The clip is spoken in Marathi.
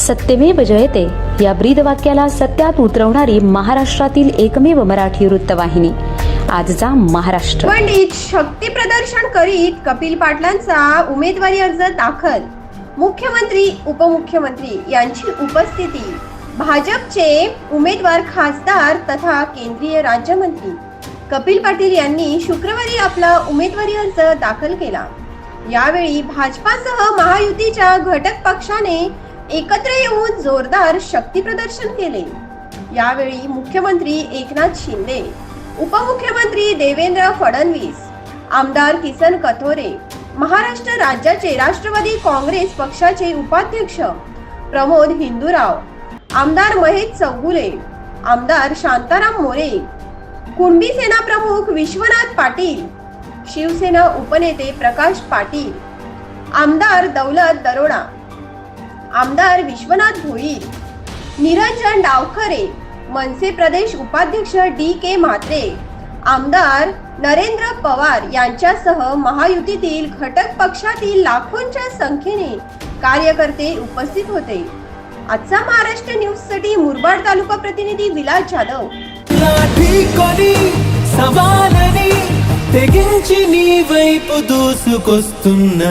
सत्यमेव जयते. या ब्रीद वाक्याला सत्यात उतरवणारी महाराष्ट्रातील एकमेव मराठी वृत्तवाहिनी. आजचा महाराष्ट्र. पंडित शक्ती प्रदर्शन करीत कपिल पाटलांचा उमेदवारी अर्ज दाखल. मुख्यमंत्री उपमुख्यमंत्री यांची उपस्थिती. भाजपचे उमेदवार खासदार तथा केंद्रीय राज्यमंत्री. कपिल पाटील यांनी शुक्रवारी आपला उमेदवारी अर्ज दाखल केला. यावेळी भाजपासह महायुतीच्या घटक पक्षाने एकत्र येऊन जोरदार शक्ती प्रदर्शन केले. यावेळी मुख्यमंत्री एकनाथ शिंदे उपमुख्यमंत्री देवेंद्र फडणवीस आमदार किसन कथोरे महाराष्ट्र राज्याचे राष्ट्रवादी काँग्रेस पक्षाचे उपाध्यक्ष प्रमोद हिंदूराव आमदार महेश चौगुले आमदार शांताराम मोरे कुणबी सेना प्रमुख विश्वनाथ पाटील शिवसेना उपनेते प्रकाश पाटील आमदार दौलत दरोडा आमदार विश्वनाथ भोईर निरंजन डावखरे मनसे प्रदेश उपाध्यक्ष डी के म्हात्रे आमदार नरेंद्र पवार यांच्यासह महायुतीतील घटक पक्षातील लाखोंच्या संख्येने कार्यकर्ते उपस्थित होते आजचा महाराष्ट्र न्यूज साठी मुरबाड तालुका प्रतिनिधी विलास जाधव ఢీకొని సవాలని తెగించి నీ వైపు దూసుకొస్తున్న